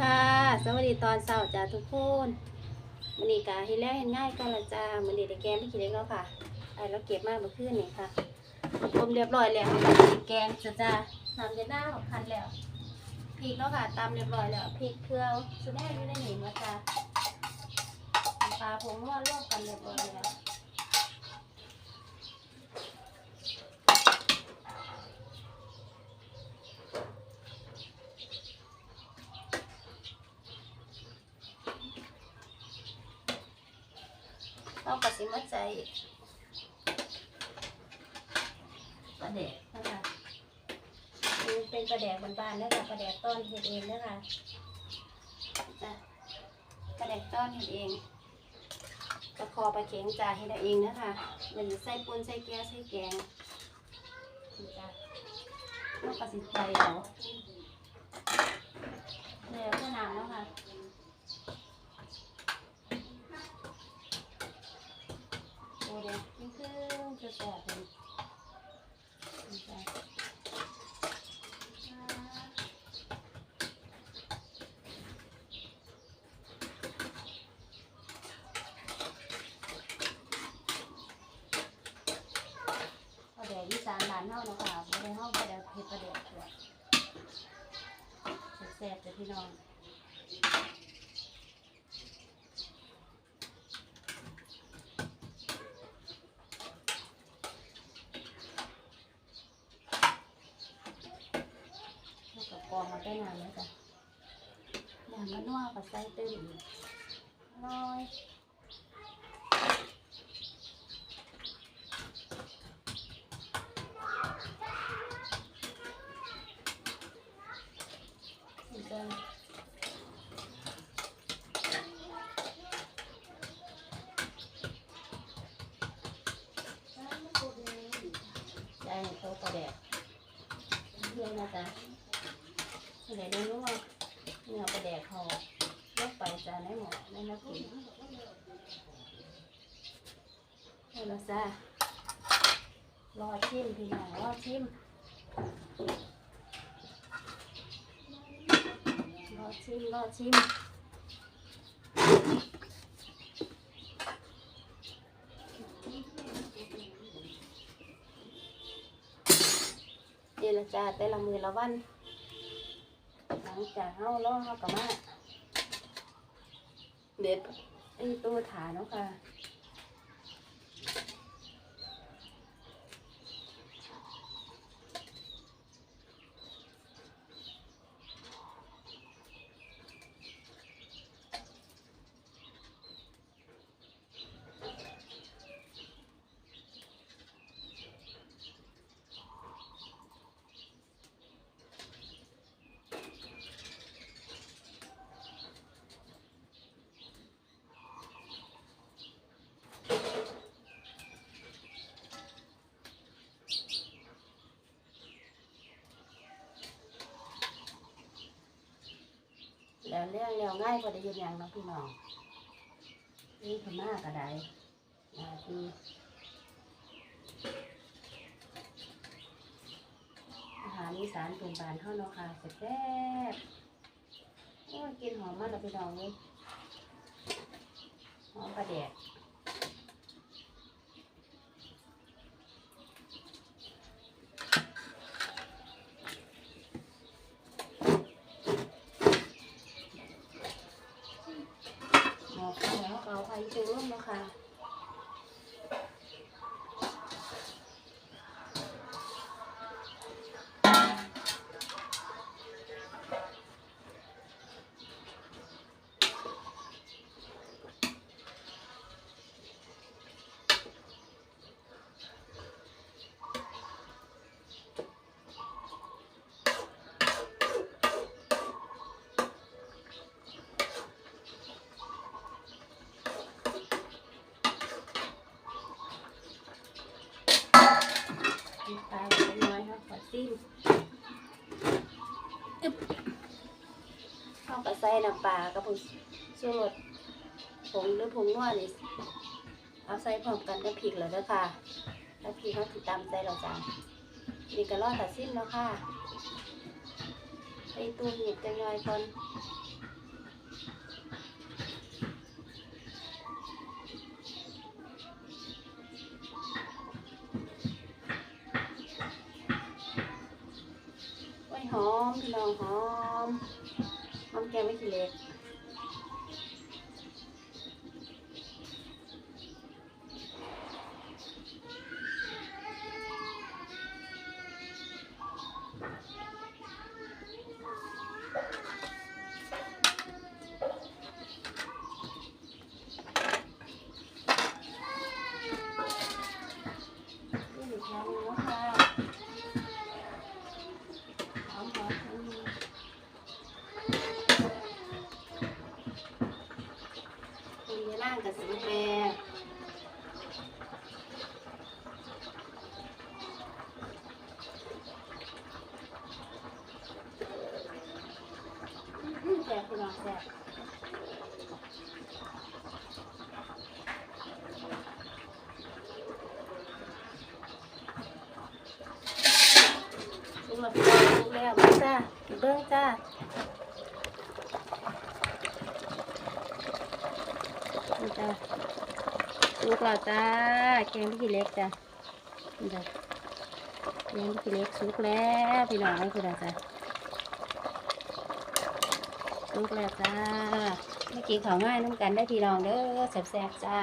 ค่ะ สวัสดีตอนเช้าจ้าทุกคนมันนี้กะเห็นแล้วเห็นง่ายก็ละจ้ามันนี้ได้แกงไม่กี่เล็กแล้วค่ะไอ้เราเก็บมาเมื่อคืนนี่ค่ะต้มเรียบร้อยแล้วแกงจ้าจ้าน้ำเย็นหน้าของคันแล้วพริกแล้วค่ะตามเรียบร้อยแล้วพริกเครื่องสุดแน่อยู่ในนี่มาจ้าปลาผงว่าร่วมกันเรียบร้อยแล้ว กระสิมาใจปลาแดกนะคะนี่เป็นปลาแดกบ้านๆนะคะปลาแดกต้นเห็ดเองนะคะจ้ะปลาแดกต้นเห็ดเองกระคอปลาเข็งจ่าเห็ดเองนะคะมันใส่ปูนใส่แก้วใส่แกงจ้ะต้องกระสิใจแล้วแล้วก็น้ำแล้วค่ะ โอ้เดี๋ยวนี่คือ จะแสบเลยเดี๋ยววิสานร้านเฮาเนาะค่ะบ่ได้เฮาบ่ได้เฮ็ดประเดี๋ยวด้วแซ่บๆจ้ะพี่น้อง แล้วก็กรองมา ได้นานแล้วจ้ะอย่างมะนาวกับไส้ตื้นอร่อยนี่จ้ะได้โต๊ะประแดกเพื่อนนะจ๊ะ เดี๋ยวดูว่าเนื้อไปแดกเขาลงไปจะในหม้อในน้ำกินเอาละจ้ารอชิมพี่น้องรอชิมรอชิมรอชิมนี่ละจ้าแต่ละมือละวัน ลังจากเฮาล่อเฮากับมาเด็ดไอ้ตัวถาเนาะค่ะ เรื่องแล้วง่ายพอได้ยินอย่างเนาะพี่น้องนี่ขม่ากระไดมาดีอาหารอีสานเป็นบานเท่านาะค่ะแซ่บโอ้ยกินหอมมากเลยพี่น้องเลยหอมกระเดด หมอข้าวแล้วก็เอาไปจูร่มแล้วค่ะน้ำตาลเล็กน้ อยค่ะขอซิมอึ๊บเข้าไปใส่น้ำปลากระปุกชูรสผงหรือผงนวดนี่เอาใส่พร้อมกันกับพริกแล้วด้วยค่ะ แล้วพริกเขาติดตามใส่เราจ้านี่ก็รอดตัดสิ้นแล้วค่ะไปตู้หยิบจะย่อยก่อน หอมพี่น้องหอมหอมแก้มไม่ขี้เล็ก นั่งกับสีแปรแซ่บพี่น้องแซ่บลุกแล้วพี่น้องลุกแล้วมาจ้าเบิ้งจ้า นี่จ้าลุกแล้วจ้าแกงพี่เล็กจ้านี่จ้าแกงพี่เล็กสุกแล้วพี่น้องให้พี่น้องจ้าลูกแล้วจ้าเมื่อกี้เขาง่ายน้ำกันได้พี่น้องเด้อแซ่บๆจ้า